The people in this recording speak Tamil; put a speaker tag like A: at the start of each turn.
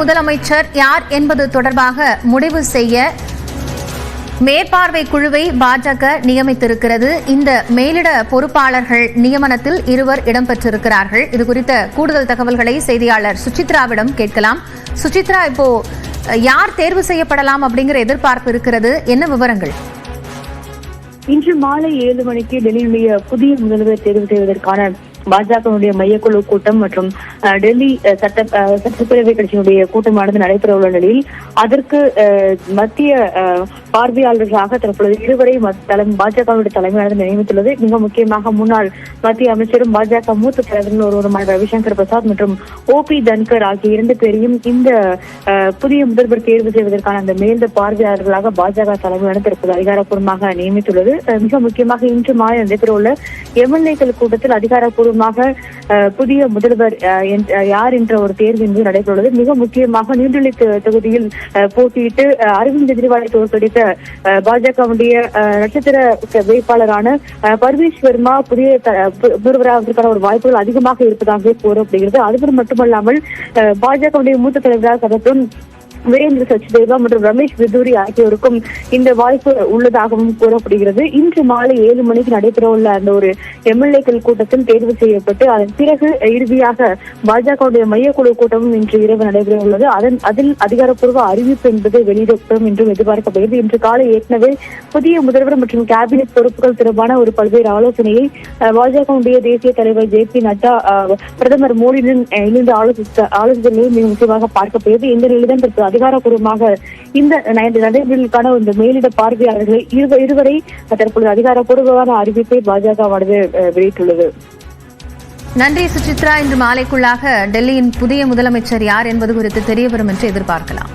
A: முதலமைச்சர் யார் என்பது தொடர்பாக முடிவு செய்ய மேற்பார்வை குழுவை பாஜக நியமித்திருக்கிறது. இந்த மேலிட பொறுப்பாளர்கள் நியமனத்தில் இருவர் இடம்பெற்றிருக்கிறார்கள். இது குறித்த கூடுதல் தகவல்களை செய்தியாளர் சுசித்ராவிடம் கேட்கலாம். சுசித்ரா இப்போ யார் தேர்வு செய்யப்படலாம் அப்படிங்கிற எதிர்பார்ப்பு இருக்கிறது. என்ன விவரங்கள்?
B: இன்று மாலை ஏழு மணிக்கு டெல்லியினுடைய புதிய முதல்வர் தேர்வு செய்வதற்கான பாஜகவுடைய மையக்குழு கூட்டம் மற்றும் டெல்லி சட்ட அஹ், சட்டப்பேரவை கட்சியினுடைய கூட்டமானது நடைபெற உள்ள நிலையில் அதற்கு அஹ், மத்திய அஹ், பார்வையாளர்களாக தற்பொழுது இருவரை தலைமை பாஜகவுடைய தலைமையானது நியமித்துள்ளது. மிக முக்கியமாக முன்னாள் மத்திய அமைச்சரும் பாஜக மூத்த தலைவர்கள் ஒருவருமான ரவிசங்கர் பிரசாத் மற்றும் ஓ பி தன்கர் ஆகிய இரண்டு பேரையும் இந்த புதிய முதல்வர் தேர்வு செய்வதற்கான அந்த மேல்ந்த பார்வையாளர்களாக பாஜக தலைமையான தற்போது அதிகாரப்பூர்வமாக நியமித்துள்ளது. மிக முக்கியமாக இன்று மாலை நடைபெறவுள்ள எம்எல்ஏக்கள் கூட்டத்தில் அதிகாரப்பூர்வமாக அஹ், புதிய முதல்வர் அஹ், யார் என்ற ஒரு தேர்வு இன்று நடைபெறவுள்ளது. மிக முக்கியமாக நீர்நிலை தொகுதியில் அஹ், போட்டியிட்டு அரவிந்த் கெஜ்ரிவாலை தோற்கடித்த அஹ், பாஜகவுடைய நட்சத்திர வேட்பாளரான அஹ், பர்வேஷ் வர்மா புதிய முதல்வராவதற்கான ஒரு வாய்ப்புகள் அதிகமாக இருப்பதாக கூறப்படுகிறது. அதுபோல் மட்டுமல்லாமல் பாஜகவுடைய மூத்த தலைவராக கருத்தும் வீரேந்திர சச்தேவா மற்றும் ரமேஷ் விதூரி ஆகியோருக்கும் இந்த வாய்ப்பு உள்ளதாகவும் கூறப்படுகிறது. இன்று மாலை ஏழு மணிக்கு நடைபெறவுள்ள அந்த ஒரு எம்எல்ஏக்கள் கூட்டத்தில் தேர்வு செய்யப்பட்டு அதன் பிறகு இறுதியாக பாஜகவுடைய மையக்குழு கூட்டமும் இன்று இரவு நடைபெற உள்ளது. அதன் அதில் அதிகாரப்பூர்வ அறிவிப்பு என்பது வெளியிடப்படும் என்றும் எதிர்பார்க்கப்படுகிறது. இன்று காலை ஏற்கனவே புதிய முதல்வர் மற்றும் கேபினெட் பொறுப்புகள் தொடர்பான ஒரு பல்வேறு ஆலோசனையை பாஜகவுடைய தேசிய தலைவர் ஜே பி நட்டா பிரதமர் மோடியுடன் இணைந்து ஆலோசித்த ஆலோசனையை மிக முக்கியமாக பார்க்கப்படுகிறது இந்த நிலையில்தான் தற்போது அதிகாரப்பூர்வமாக இந்த நடைமுறைகளுக்கான இந்த மேலிட பார்வையாளர்களை இருவ- இருவரை தற்பொழுது அதிகாரப்பூர்வமான அறிவிப்பை பாஜகவானது வெளியிட்டுள்ளது.
A: நன்றி சுசித்ரா. இன்று மாலைக்குள்ளாக டெல்லியின் புதிய முதலமைச்சர் யார் என்பது குறித்து தெரியவரும் என்று எதிர்பார்க்கலாம்.